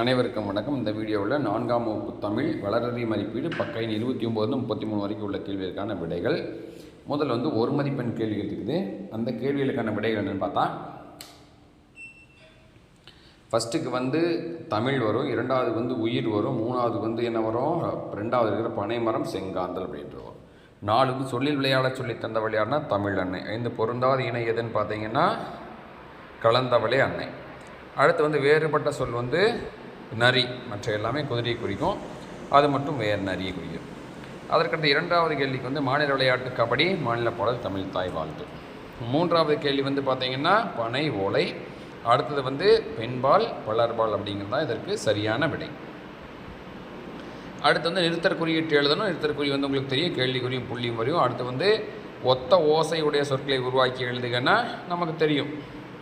அனைவருக்கும் வணக்கம். இந்த வீடியோவில் நான்காம் வகுப்பு தமிழ் வளரறி மதிப்பீடு பக்கையின் இருபத்தி ஒம்பது முப்பத்தி மூணு வரைக்கும் உள்ள கேள்விகளுக்கான விடைகள். முதல்ல வந்து ஒரு மதிப்பெண் கேள்விகள் இருக்குது அந்த கேள்விகளுக்கான விடைகள் என்னென்னு பார்த்தா ஃபஸ்ட்டுக்கு வந்து தமிழ் வரும் இரண்டாவது வந்து உயிர் வரும் மூணாவது வந்து என்ன வரும்? ரெண்டாவது இருக்கிற பனைமரம் செங்காந்தல் அப்படின்ற வரும். நாலுக்கு சொல்லில் விளையாட சொல்லி தந்த விளையாடுனா தமிழ் அன்னை. ஐந்து பொருந்தாத இணை எதுன்னு பார்த்தீங்கன்னா கலந்தவளே அன்னை. அடுத்து வந்து வேறுபட்ட சொல் வந்து நரி மற்ற எல்லாமே குதிரையை குறிக்கும். அது மட்டும் வேறு நரியை குறிக்கும். அதற்கடுத்து இரண்டாவது கேள்விக்கு வந்து மாநில விளையாட்டு கபடி மாநில பாடல் தமிழ் தாய் வாழ்த்து. மூன்றாவது கேள்வி வந்து பார்த்திங்கன்னா பனை ஓலை. அடுத்தது வந்து பெண்பால் வளர்பால் அப்படிங்கிறது தான் இதற்கு சரியான விடை. அடுத்து வந்து நிறுத்தற் குறியீட்டு எழுதணும். நிறுத்தற் குறி வந்து உங்களுக்கு தெரியும். கேள்விக்குறியும் புள்ளியும் வரையும் அடுத்து வந்து ஒத்த ஓசையுடைய சொற்களை உருவாக்கி எழுதுங்கன்னா நமக்கு தெரியும்.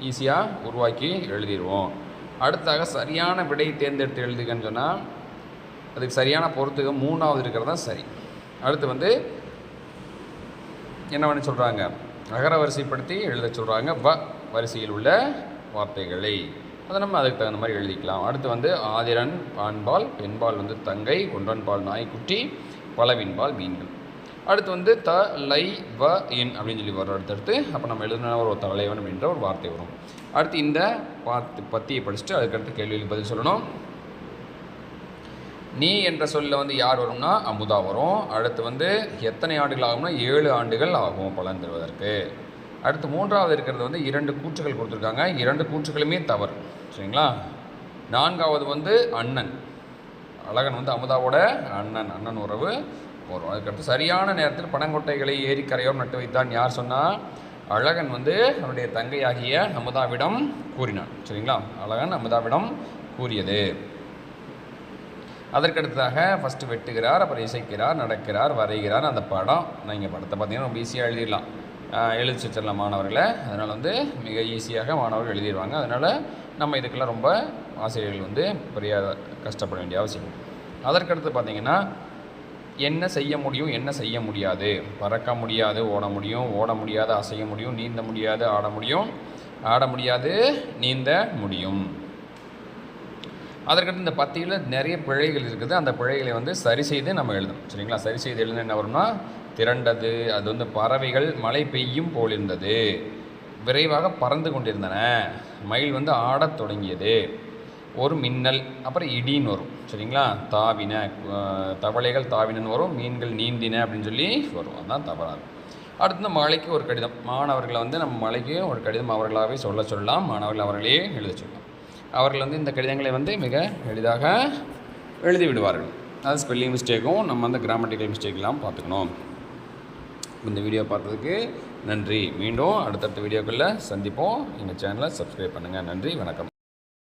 ஈஸியாக உருவாக்கி எழுதிடுவோம் அடுத்தாக சரியான விடை தேர்ந்தெடுத்து எழுதுகன்னு சொன்னால் அதுக்கு சரியான பொறுத்துக மூணாவது இருக்கிறது தான் சரி. அடுத்து வந்து என்ன பண்ணி சொல்கிறாங்க அகர வரிசைப்படுத்தி எழுத சொல்கிறாங்க வ வரிசையில் உள்ள வார்த்தைகளை. அதை நம்ம அதுக்கு தகுந்த மாதிரி எழுதிக்கலாம். அடுத்து வந்து ஆதிரன் ஆண்பால் பெண்பால் வந்து தங்கை ஒன்றன்பால் நாய்க்குட்டி பலவின்பால் மீன்கள். அடுத்து வந்து த லை வ இன் அப்படின்னு சொல்லி வரும் அடுத்தடுத்து. அப்போ நம்ம எழுதுனா ஒரு தலைவன் அப்படின்ற ஒரு வார்த்தை வரும். அடுத்து இந்த வார்த்தை பத்தியை படிச்சுட்டு அதுக்கடுத்து கேள்விகளுக்கு பதில் சொல்லணும். நீ என்ற சொல்லில் வந்து யார் வரும்னா அமுதா வரும். அடுத்து வந்து எத்தனை ஆண்டுகள் ஆகும்னா ஏழு ஆண்டுகள் ஆகும் பலன் தருவதற்கு. அடுத்து மூன்றாவது இருக்கிறது வந்து இரண்டு கூற்றுகள் கொடுத்துருக்காங்க. இரண்டு கூற்றுகளுமே தவறு. சரிங்களா? நான்காவது வந்து அண்ணன். அழகன் வந்து அமுதாவோட அண்ணன் அண்ணன் உறவு. வரும் அதுக்கடுத்து சரியான நேரத்தில் பனங்கொட்டைகளை ஏரி கரையோம் நட்டு வைத்தான். யார் சொன்னால் அழகன் வந்து அவனுடைய தங்கையாகிய அமுதாவிடம் கூறினான். சரிங்களா? அழகன் அமுதாவிடம் கூறியது. அதற்கடுத்ததாக ஃபஸ்ட்டு வெட்டுகிறார் அப்புறம் இசைக்கிறார் நடக்கிறார் வரைகிறார். அந்த படம் நான் இங்கே படத்தை பார்த்தீங்கன்னா ரொம்ப ஈஸியாக எழுதிடலாம். எழுதி வச்சிடலாம் மாணவர்களை. அதனால் வந்து மிக ஈஸியாக மாணவர்கள் எழுதிடுவாங்க. அதனால் நம்ம இதுக்கெல்லாம் ரொம்ப ஆசிரியர்கள் வந்து பெரிய கஷ்டப்பட வேண்டிய அவசியம் அதற்கடுத்து பார்த்திங்கன்னா என்ன செய்ய முடியும் என்ன செய்ய முடியாது? பறக்க முடியாது ஓட முடியும் ஓட முடியாது அசைய முடியும் நீந்த முடியாது ஆட முடியும். ஆட முடியாது நீந்த முடியும். அதற்கடுத்து இந்த பத்தியில் நிறைய பிழைகள் இருக்குது. அந்த பிழைகளை வந்து சரி செய்து நம்ம எழுதணும். சரிங்களா? சரி செய்து எழுத என்ன வரும்னா திரண்டது அது வந்து பறவைகள் மழை பெய்யும் போலிருந்தது விரைவாக பறந்து கொண்டிருந்தன. மயில் வந்து ஆடத் தொடங்கியது. ஒரு மின்னல் அப்புறம் இடின்னு வரும். சரிங்களா? தாவின தவளைகள் தாவினன்னு வரும் மீன்கள் நீந்தின அப்படின்னு சொல்லி வரும். அதுதான் தவறாது. அடுத்து மலைக்கு ஒரு கடிதம். மாணவர்களை வந்து நம்ம மலைக்கு ஒரு கடிதம் அவர்களாகவே சொல்ல சொல்லலாம். மாணவர்கள் அவர்களே எழுத சொல்லலாம். அவர்கள் வந்து இந்த கடிதங்களை வந்து மிக எளிதாக எழுதி விடுவார்கள். அது ஸ்பெல்லிங் மிஸ்டேக்கும் நம்ம வந்து கிராமட்டிக்கல் மிஸ்டேக்லாம் பார்த்துக்கணும். இந்த வீடியோ பார்த்ததுக்கு நன்றி. மீண்டும் அடுத்தடுத்த வீடியோக்களில் சந்திப்போம். எங்கள் சேனலை சப்ஸ்கிரைப் பண்ணுங்கள் நன்றி. வணக்கம்.